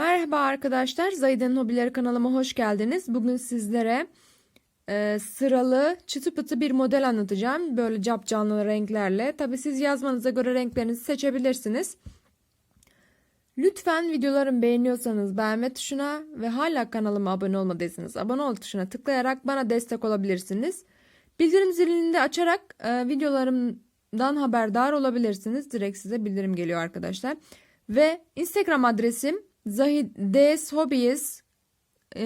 Merhaba arkadaşlar, Zahide'nin Hobileri kanalıma hoş geldiniz. Bugün sizlere e, sıralı çıtı pıtı bir model anlatacağım. Böyle cap canlı renklerle. Tabi siz yazmanıza göre renklerinizi seçebilirsiniz. Lütfen videolarımı beğeniyorsanız beğenme tuşuna ve hala kanalıma abone olmadıysanız abone ol tuşuna tıklayarak bana destek olabilirsiniz. Bildirim zilini de açarak e, videolarımdan haberdar olabilirsiniz. Direkt size bildirim geliyor arkadaşlar. Ve Instagram adresim Zahides Hobbies e,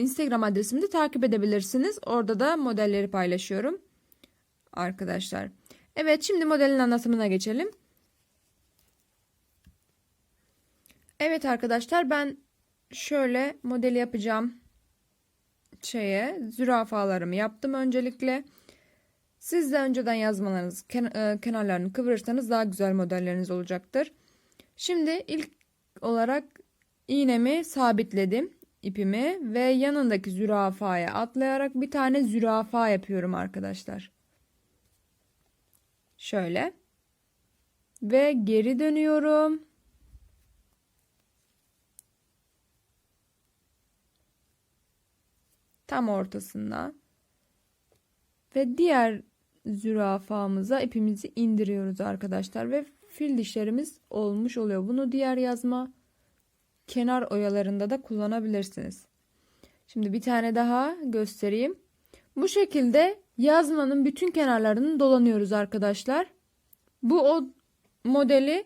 Instagram adresimi de takip edebilirsiniz. Orada da modelleri paylaşıyorum. Arkadaşlar. Evet şimdi modelin anlatımına geçelim. Evet arkadaşlar ben şöyle modeli yapacağım şeye zürafalarımı yaptım öncelikle. Siz de önceden yazmalarınız e, kenarlarını kıvırırsanız daha güzel modelleriniz olacaktır. Şimdi ilk olarak iğnemi sabitledim ipimi ve yanındaki zürafaya atlayarak bir tane zürafa yapıyorum arkadaşlar. Şöyle. Ve geri dönüyorum. Tam ortasında. Ve diğer zürafamıza ipimizi indiriyoruz arkadaşlar ve fil dişlerimiz olmuş oluyor. Bunu diğer yazma kenar oyalarında da kullanabilirsiniz. Şimdi bir tane daha göstereyim. Bu şekilde yazmanın bütün kenarlarını dolanıyoruz arkadaşlar. Bu o modeli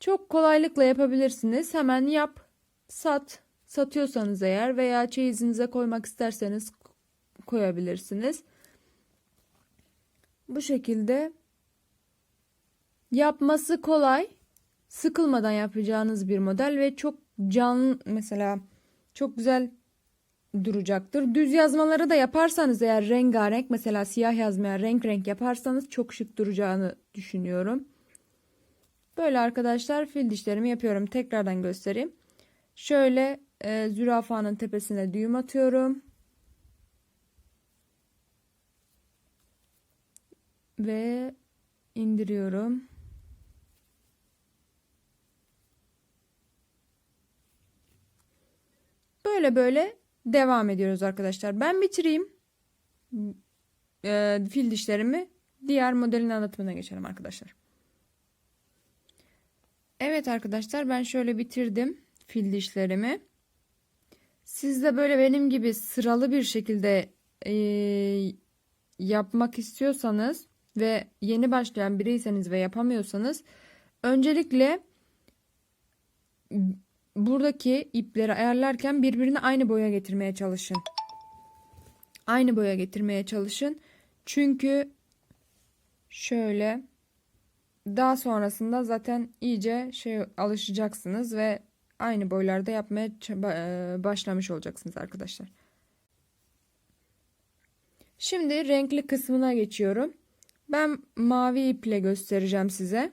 çok kolaylıkla yapabilirsiniz. Hemen yap, sat. Satıyorsanız eğer veya çeyizinize koymak isterseniz koyabilirsiniz. Bu şekilde yapması kolay, sıkılmadan yapacağınız bir model ve çok canlı mesela çok güzel duracaktır. Düz yazmaları da yaparsanız eğer rengarenk mesela siyah yazmaya renk renk yaparsanız çok şık duracağını düşünüyorum. Böyle arkadaşlar fil dişlerimi yapıyorum. Tekrardan göstereyim. Şöyle e, zürafanın tepesine düğüm atıyorum. Ve indiriyorum. Böyle böyle devam ediyoruz arkadaşlar. Ben bitireyim. E, fil dişlerimi. Diğer modelin anlatımına geçelim arkadaşlar. Evet arkadaşlar ben şöyle bitirdim fil dişlerimi. Siz de böyle benim gibi sıralı bir şekilde e, yapmak istiyorsanız ve yeni başlayan biriyseniz ve yapamıyorsanız öncelikle buradaki ipleri ayarlarken birbirine aynı boya getirmeye çalışın. Aynı boya getirmeye çalışın. Çünkü şöyle daha sonrasında zaten iyice şey alışacaksınız ve aynı boylarda yapmaya başlamış olacaksınız arkadaşlar. Şimdi renkli kısmına geçiyorum. Ben mavi iple göstereceğim size.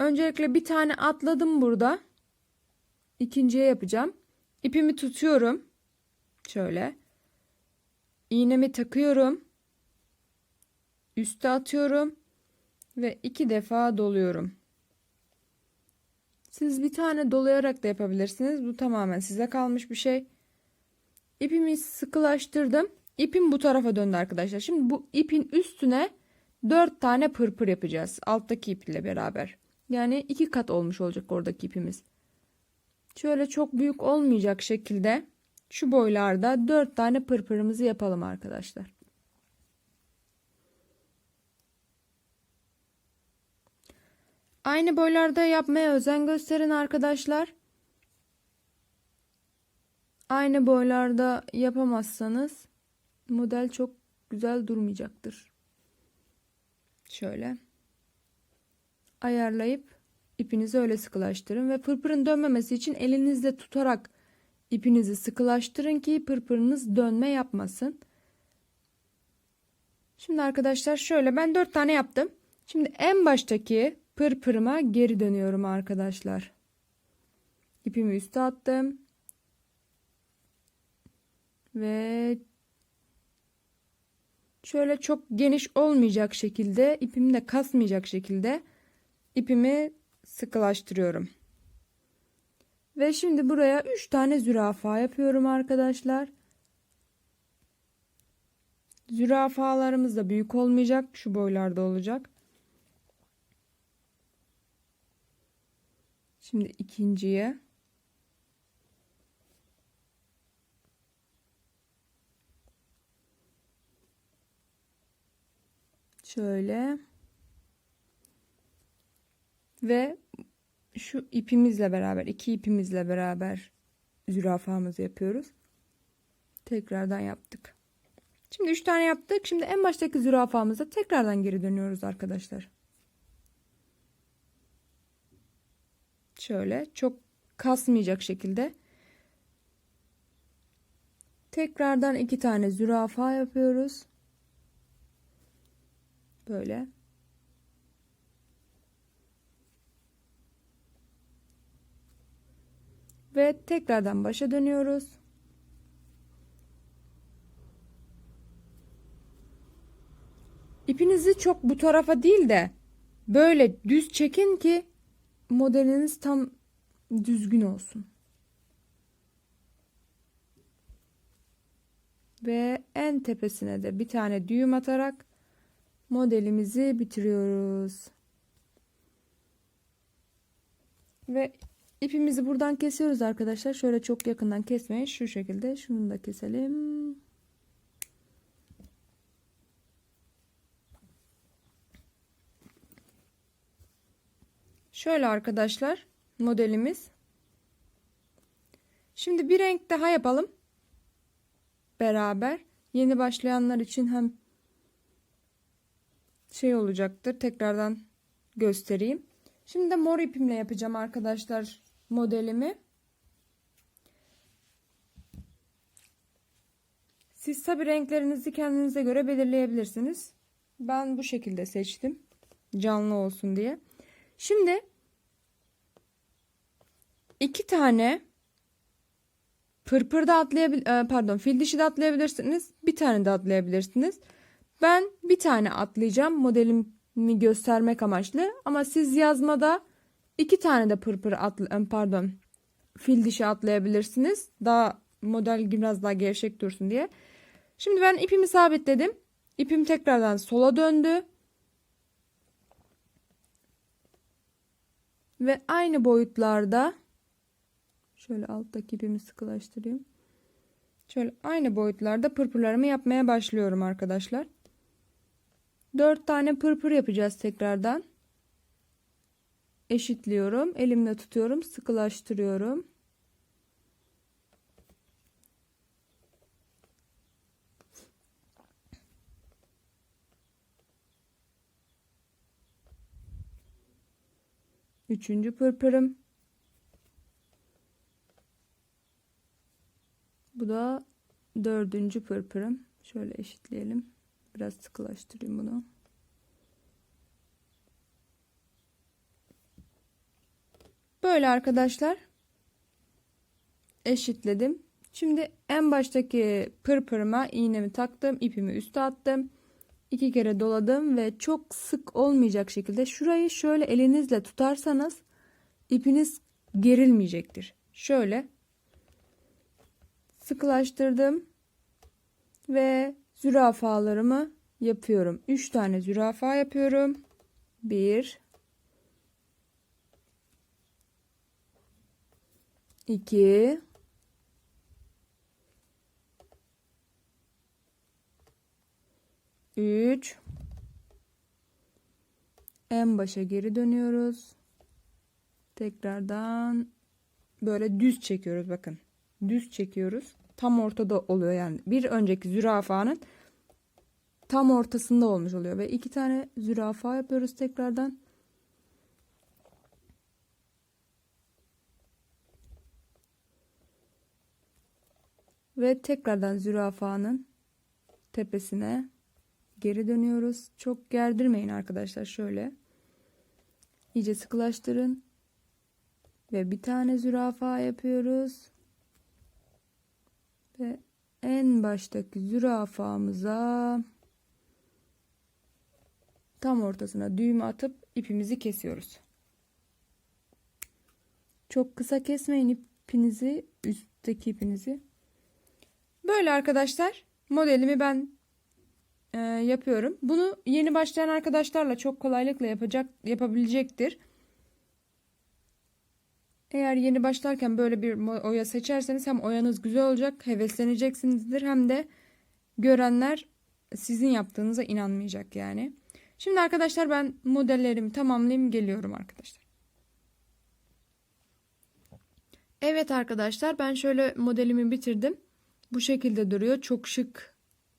Öncelikle bir tane atladım burada. İkinciye yapacağım. İpimi tutuyorum. Şöyle. İğnemi takıyorum. Üste atıyorum. Ve iki defa doluyorum. Siz bir tane dolayarak da yapabilirsiniz. Bu tamamen size kalmış bir şey. İpimi sıkılaştırdım. İpim bu tarafa döndü arkadaşlar. Şimdi bu ipin üstüne 4 tane pırpır yapacağız. Alttaki iple beraber. Yani iki kat olmuş olacak oradaki ipimiz. Şöyle çok büyük olmayacak şekilde şu boylarda 4 tane pırpırımızı yapalım arkadaşlar. Aynı boylarda yapmaya özen gösterin arkadaşlar. Aynı boylarda yapamazsanız model çok güzel durmayacaktır. Şöyle ayarlayıp ipinizi öyle sıkılaştırın ve pırpırın dönmemesi için elinizle tutarak ipinizi sıkılaştırın ki pırpırınız dönme yapmasın. Şimdi arkadaşlar şöyle ben 4 tane yaptım. Şimdi en baştaki pırpırıma geri dönüyorum arkadaşlar. İpimi üste attım. Ve şöyle çok geniş olmayacak şekilde ipimi de kasmayacak şekilde ipimi sıkılaştırıyorum. Ve şimdi buraya 3 tane zürafa yapıyorum arkadaşlar. Zürafalarımız da büyük olmayacak. Şu boylarda olacak. Şimdi ikinciye. Şöyle. Ve şu ipimizle beraber, iki ipimizle beraber zürafamızı yapıyoruz. Tekrardan yaptık. Şimdi üç tane yaptık. Şimdi en baştaki zürafamıza tekrardan geri dönüyoruz arkadaşlar. Şöyle çok kasmayacak şekilde. Tekrardan iki tane zürafa yapıyoruz. Böyle. Ve tekrardan başa dönüyoruz. İpinizi çok bu tarafa değil de böyle düz çekin ki modeliniz tam düzgün olsun. Ve en tepesine de bir tane düğüm atarak modelimizi bitiriyoruz. Ve ipimizi buradan kesiyoruz arkadaşlar. Şöyle çok yakından kesmeyin. Şu şekilde şunu da keselim. Şöyle arkadaşlar modelimiz. Şimdi bir renk daha yapalım. Beraber. Yeni başlayanlar için hem şey olacaktır. Tekrardan göstereyim. Şimdi de mor ipimle yapacağım arkadaşlar modelimi. Siz tabi renklerinizi kendinize göre belirleyebilirsiniz. Ben bu şekilde seçtim. Canlı olsun diye. Şimdi iki tane pırpır da atlayabil pardon fil dişi de atlayabilirsiniz. Bir tane de atlayabilirsiniz. Ben bir tane atlayacağım modelimi göstermek amaçlı ama siz yazmada iki tane de pırpır atla pardon fil dişi atlayabilirsiniz. Daha model biraz daha gevşek dursun diye. Şimdi ben ipimi sabitledim. İpim tekrardan sola döndü. Ve aynı boyutlarda şöyle alttaki ipimi sıkılaştırayım. Şöyle aynı boyutlarda pırpırlarımı yapmaya başlıyorum arkadaşlar. 4 tane pırpır yapacağız tekrardan. Eşitliyorum. Elimle tutuyorum. Sıkılaştırıyorum. Üçüncü pırpırım. Bu da dördüncü pırpırım. Şöyle eşitleyelim. Biraz sıkılaştırayım bunu. Böyle arkadaşlar. Eşitledim. Şimdi en baştaki pırpırıma iğnemi taktım. ipimi üste attım. iki kere doladım ve çok sık olmayacak şekilde şurayı şöyle elinizle tutarsanız ipiniz gerilmeyecektir. Şöyle sıkılaştırdım ve zürafalarımı yapıyorum. 3 tane zürafa yapıyorum. 1 2 3 en başa geri dönüyoruz. Tekrardan böyle düz çekiyoruz bakın. Düz çekiyoruz. Tam ortada oluyor yani. Bir önceki zürafanın tam ortasında olmuş oluyor ve iki tane zürafa yapıyoruz tekrardan. Ve tekrardan zürafanın tepesine geri dönüyoruz. Çok gerdirmeyin arkadaşlar şöyle. İyice sıkılaştırın. Ve bir tane zürafa yapıyoruz. Ve en baştaki zürafamıza tam ortasına düğüm atıp ipimizi kesiyoruz. Çok kısa kesmeyin ipinizi, üstteki ipinizi. Böyle arkadaşlar modelimi ben e, yapıyorum. Bunu yeni başlayan arkadaşlarla çok kolaylıkla yapacak yapabilecektir. Eğer yeni başlarken böyle bir oya seçerseniz hem oyanız güzel olacak, hevesleneceksinizdir hem de görenler sizin yaptığınıza inanmayacak yani. Şimdi arkadaşlar ben modellerimi tamamlayayım geliyorum arkadaşlar. Evet arkadaşlar ben şöyle modelimi bitirdim. Bu şekilde duruyor. Çok şık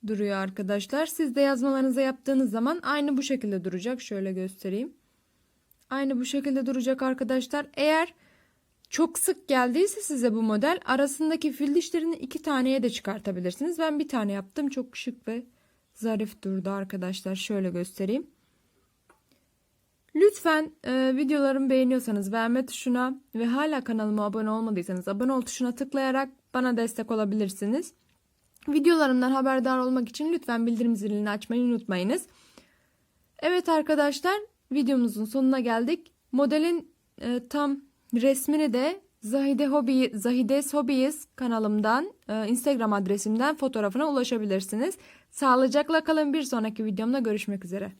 duruyor arkadaşlar. Siz de yazmalarınıza yaptığınız zaman aynı bu şekilde duracak. Şöyle göstereyim. Aynı bu şekilde duracak arkadaşlar. Eğer çok sık geldiyse size bu model arasındaki fil dişlerini iki taneye de çıkartabilirsiniz. Ben bir tane yaptım. Çok şık ve zarif durdu arkadaşlar. Şöyle göstereyim. Lütfen e, videolarımı beğeniyorsanız beğenme tuşuna ve hala kanalıma abone olmadıysanız abone ol tuşuna tıklayarak bana destek olabilirsiniz. Videolarımdan haberdar olmak için lütfen bildirim zilini açmayı unutmayınız. Evet arkadaşlar videomuzun sonuna geldik. Modelin e, tam resmini de Zahide Hobi, Zahides Hobbies kanalımdan, e, Instagram adresimden fotoğrafına ulaşabilirsiniz. Sağlıcakla kalın bir sonraki videomda görüşmek üzere.